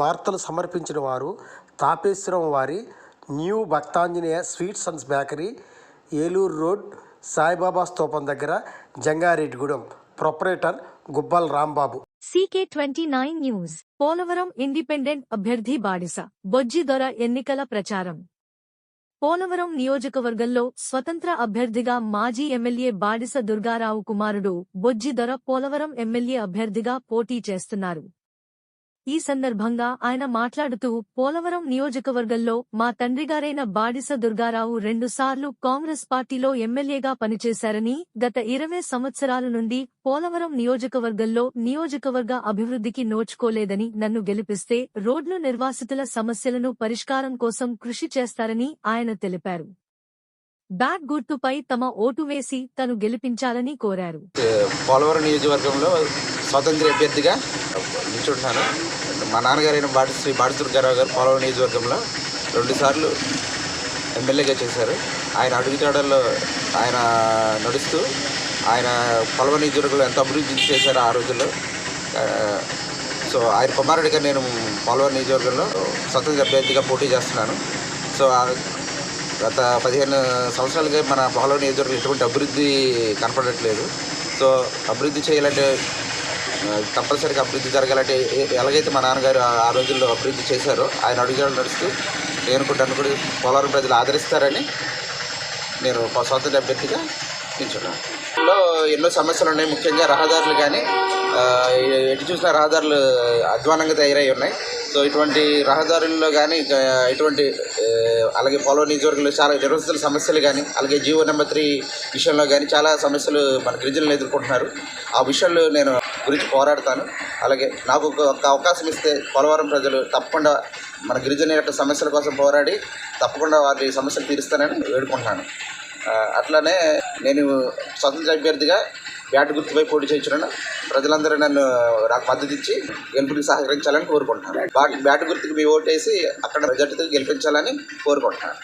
వార్తలు సమర్పించిన వారు తాపేశ్వరం వారి new Bhaktanjaneya sweets and bakery Eluru road Saibaba స్తూపం దగ్గర Jangareddygudem. Proprietor Gubbal Rambabu. CK twenty nine news. Polavaram independent అభ్యర్థి బాడిస. బొజ్జి దొర ఎన్నికల ప్రచారం. పోలవరం నియోజకవర్గంలో స్వతంత్ర అభ్యర్థిగా మాజీ ఎమ్మెల్యే బాడిస దుర్గారావు కుమారుడు బొజ్జి దొర పోలవరం ఎమ్మెల్యే అభ్యర్థిగా పోటీ చేస్తున్నారు. ఈ సందర్భంగా ఆయన మాట్లాడుతూ పోలవరం నియోజకవర్గంలో మా తండ్రిగారైన బాడిస దుర్గారావు రెండుసార్లు కాంగ్రెస్ పార్టీలో ఎమ్మెల్యేగా పనిచేశారని గత ఇరవై సంవత్సరాల నుండి పోలవరం నియోజకవర్గంలో నియోజకవర్గ అభివృద్ధికి నోచుకోలేదని నన్ను గెలిపిస్తే రోడ్లు నిర్వాసితుల సమస్యలను పరిష్కారం కోసం కృషి చేస్తారని ఆయన తెలిపారు. బ్యాట్ గుర్తుపై తమ ఓటు వేసి తను గెలిపించాలని కోరారు. పోలవరం నియోజకవర్గంలో స్వతంత్ర అభ్యర్థిగా నిల్చుంటున్నాను. మా నాన్నగారైన బాటి శ్రీ బాటి దుర్గారావు గారు పోలవరం నియోజకవర్గంలో రెండుసార్లు ఎమ్మెల్యేగా చేశారు. ఆయన అడుగుతాడల్లో ఆయన నడుస్తూ ఆయన పోలవరం నియోజకవర్గంలో ఎంత అభివృద్ధి చేశారు ఆ రోజుల్లో సో ఆయన కుమారుడిగా నేను పోలవరం నియోజకవర్గంలో స్వతంత్ర అభ్యర్థిగా పోటీ చేస్తున్నాను. సో గత పదిహేను సంవత్సరాలుగా మన పోలవరం నియోజకవర్గం ఎటువంటి అభివృద్ధి కనపడట్లేదు. సో అభివృద్ధి చేయాలంటే తప్పనిసరిగా కంపల్సరీగా అభివృద్ధి జరగాలంటే ఎలాగైతే మా నాన్నగారు ఆ- రోజుల్లో అభివృద్ధి చేశారో ఆయన అడుగుజాడలు నడుస్తూ నేను కూడా నన్ను కూడా పోలవరం ప్రజలు ఆదరిస్తారని నేను ప- స్వాతంత్ర అభ్యర్థిగా నిల్చున్నాను. ఎన్నో సమస్యలు ఉన్నాయి. ముఖ్యంగా రహదారులు కానీ ఎటు చూసిన రహదారులు అధ్వానంగా తయారై ఉన్నాయి. సో ఇటువంటి రహదారుల్లో కానీ ఇటువంటి అలాగే పొలం నియోజకవర్గంలో చాలా నిర్వహితుల సమస్యలు కానీ అలాగే జీవో నెంబర్ త్రీ విషయంలో కానీ చాలా సమస్యలు మన గిరిజనులు ఎదుర్కొంటున్నారు. ఆ విషయంలో నేను గురించి పోరాడతాను. అలాగే నాకు ఒక అవకాశం ఇస్తే పోలవరం ప్రజలు తప్పకుండా మన గిరిజన యొక్క సమస్యల కోసం పోరాడి తప్పకుండా వారి సమస్యలు తీరుస్తానని వేడుకుంటున్నాను. అట్లానే నేను స్వతంత్ర అభ్యర్థిగా బ్యాట్ గుర్తుపై పోటీ చేయించున్నాను ప్రజలందరూ నన్ను నాకు మద్దతు ఇచ్చి గెలుపుకి సహకరించాలని కోరుకుంటున్నాను. బ్యాట్ గుర్తుకు గుర్తుకి మీ ఓటేసి అక్కడ మెజార్టీతో గెలిపించాలని కోరుకుంటున్నాను.